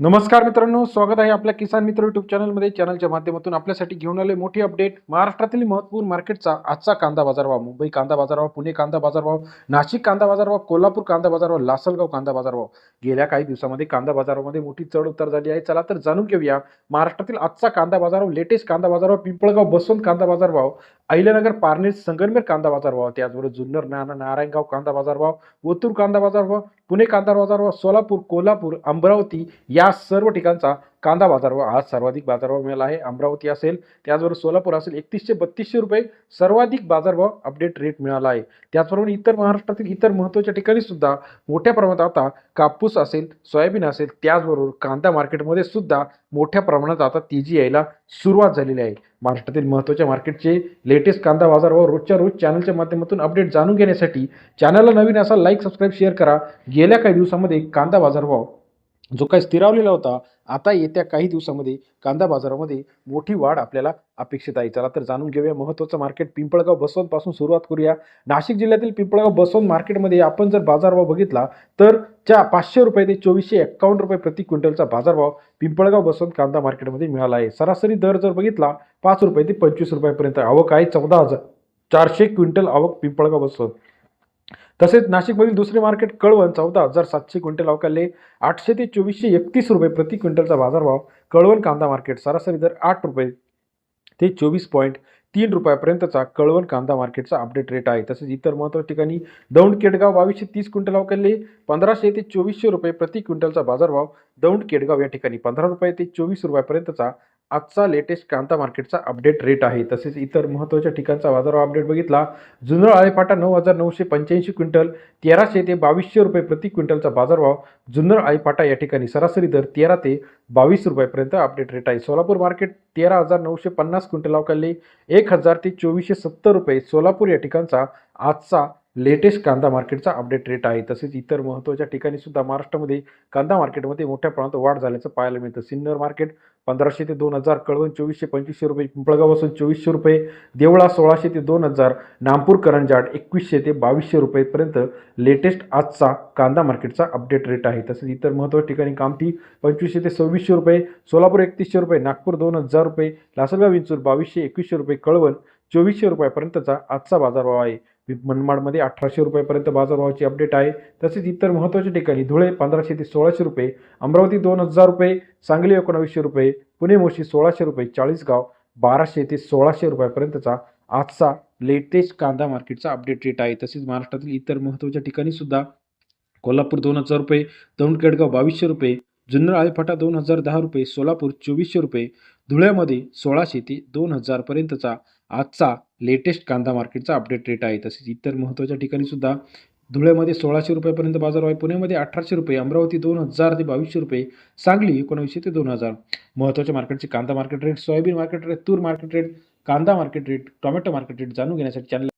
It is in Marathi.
नमस्कार मित्रांनो स्वागत आहे आपल्या किसान मित्र युट्यूब चॅनलमध्ये चॅनलच्या माध्यमातून आपल्यासाठी घेऊन आले मोठी अपडेट महाराष्ट्रातील महत्त्वपूर्ण मार्केटचा आजचा कांदा बाजारभाव. मुंबई कांदा बाजारभाव पुणे कांदा बाजारभाव नाशिक कांदा बाजारभाव कोल्हापूर कांदा बाजारभाव लासलगाव कांदा बाजारभाव. गेल्या काही दिवसामध्ये कांदा बाजारामध्ये मोठी चढ उतार झाली आहे. चला तर जाणून घेऊया महाराष्ट्रातील आजचा कांदा बाजारभाव लेटेस्ट कांदा बाजारभाव पिंपळगाव बसवंत कांदा बाजारभाव. अहिल्यानगर पारनेर संगनमेर कांदा बाजारभाव त्याचबरोबर जुन्नर नाना नारायणगाव कांदा बाजारभाव ओतूर कांदा बाजारभाव पुणे कांदा बाजारभाव सोलापूर कोल्हापूर अमरावती या सर्व ठिकाणचा कांदा बाजारभाव आज सर्वाधिक बाजारभाव मिळाला आहे. अमरावती असेल त्याचबरोबर सोलापूर असेल एकतीसशे बत्तीसशे रुपये सर्वाधिक बाजारभाव अपडेट रेट मिळाला आहे. त्याचबरोबर इतर महाराष्ट्रातील इतर महत्त्वाच्या ठिकाणी सुद्धा मोठ्या प्रमाणात आता कापूस असेल सोयाबीन असेल त्याचबरोबर कांदा मार्केटमध्ये सुद्धा मोठ्या प्रमाणात आता तेजी यायला सुरुवात झालेली आहे. महाराष्ट्रातील महत्त्वाच्या मार्केटचे लेटेस्ट कांदा बाजारभाव रोजच्या रोज चॅनलच्या माध्यमातून अपडेट जाणून घेण्यासाठी चॅनलला नवीन असा लाईक सबस्क्राईब शेअर करा. गेल्या काही दिवसामध्ये कांदा बाजारभाव जो काही स्थिरावलेला होता आता येत्या काही दिवसामध्ये कांदा बाजारामध्ये मोठी वाढ आपल्याला अपेक्षित आहे. चला तर जाणून घेऊया महत्त्वाचं मार्केट पिंपळगाव बसवंतपासून सुरुवात करूया. नाशिक जिल्ह्यातील पिंपळगाव बसवंत मार्केटमध्ये आपण जर बाजारभाव बघितला तर च्या पाचशे रुपये ते चोवीसशे एक्कावन्न रुपये प्रति क्विंटलचा बाजारभाव पिंपळगाव बसवंत कांदा मार्केटमध्ये मिळाला आहे. सरासरी दर जर बघितला पाच रुपये ते पंचवीस रुपयापर्यंत आवक आहे. चौदा हजार चारशे क्विंटल आवक पिंपळगाव बसवंत. तसेच नाशिकमधील दुसरे मार्केट कळवण चौदा हजार सातशे क्विंटल अवकाले आठशे ते चोवीसशे एकतीस रुपये प्रति क्विंटलचा बाजारभाव. कळवण कांदा मार्केट सरासरी दर आठ रुपये ते चोवीस पॉईंट तीन रुपयापर्यंतचा कळवण कांदा मार्केटचा अपडेट रेट आहे. तसेच इतर महत्त्वाच्या ठिकाणी दौंड केडगाव बावीसशे तीस क्विंटल अवकाले पंधराशे ते चोवीसशे रुपये प्रति क्विंटलचा बाजारभाव. दौंड केडगाव या ठिकाणी पंधरा रुपये ते चोवीस रुपयापर्यंतचा आजचा लेटेस्ट कांता मार्केटचा अपडेट रेट आहे. तसेच इतर महत्त्वाच्या ठिकाणचा बाजारभाव अपडेट बघितला. जुन्नर आळेपाटा नऊ हजार नऊशे पंच्याऐंशी क्विंटल तेराशे ते बावीसशे रुपये प्रति क्विंटलचा बाजारभाव. जुन्नर आळेपाटा या ठिकाणी सरासरी दर तेरा ते बावीस रुपयापर्यंत अपडेट रेट आहे. सोलापूर मार्केट तेरा हजार नऊशे पन्नास क्विंटल अवकाले एक हजार ते चोवीसशे सत्तर रुपये. सोलापूर या ठिकाणचा आजचा लेटेस्ट कांदा मार्केटचा अपडेट रेट आहे. तसेच इतर महत्त्वाच्या ठिकाणी सुद्धा महाराष्ट्रामध्ये कांदा मार्केटमध्ये मोठ्या प्रमाणात वाढ झाल्याचं पाहायला मिळतं. सिन्नर मार्केट पंधराशे ते दोन हजार कळवण चोवीसशे पंचवीसशे रुपये पिंपळगाव असून चोवीसशे रुपये देवळा सोळाशे ते दोन हजार नामपूर करंजाड एकवीसशे ते बावीसशे रुपयेपर्यंत लेटेस्ट आजचा कांदा मार्केटचा अपडेट रेट आहे. तसेच इतर महत्त्वाच्या ठिकाणी कामठी पंचवीसशे ते सव्वीसशे रुपये सोलापूर एकतीसशे रुपये नागपूर दोन हजार रुपये लासलगाव विंचूर बावीसशे एकवीसशे रुपये कळवण चोवीसशे रुपयापर्यंतचा आजचा बाजारभाव आहे. मनमाडमध्ये अठराशे रुपयापर्यंत बाजारभावाची अपडेट आहे. तसेच इतर महत्त्वाच्या ठिकाणी धुळे पंधराशे ते सोळाशे रुपये अमरावती दोन हजार रुपये सांगली एकोणावीसशे रुपये पुणे मोशी सोळाशे रुपये चाळीसगाव बाराशे ते सोळाशे रुपयापर्यंतचा आजचा लेटेस्ट कांदा मार्केटचा अपडेट रेट आहे. तसेच महाराष्ट्रातील इतर महत्त्वाच्या ठिकाणी सुद्धा कोल्हापूर दोन हजार रुपये दौंड केडगाव बावीसशे रुपये जुन्नर आळीफाटा दोन हजार दहा रुपये सोलापूर चोवीसशे रुपये धुळ्यामध्ये सोळाशे ते दोन हजारपर्यंतचा आजचा लेटेस्ट कांदा मार्केटचा अपडेट रेट आहे. तसेच इतर महत्त्वाच्या ठिकाणी सुद्धा धुळ्यामध्ये सोळाशे रुपयापर्यंत बाजार आहे पुण्यामध्ये अठराशे रुपये अमरावती दोन हजार ते बावीसशे रुपये सांगली एकोणावीसशे ते दोन हजार. महत्त्वाच्या मार्केटचे कांदा market rate soybean market rate तूर मार्केट रेट कांदा market rate tomato market rate जाणून घेण्यासाठी चॅनल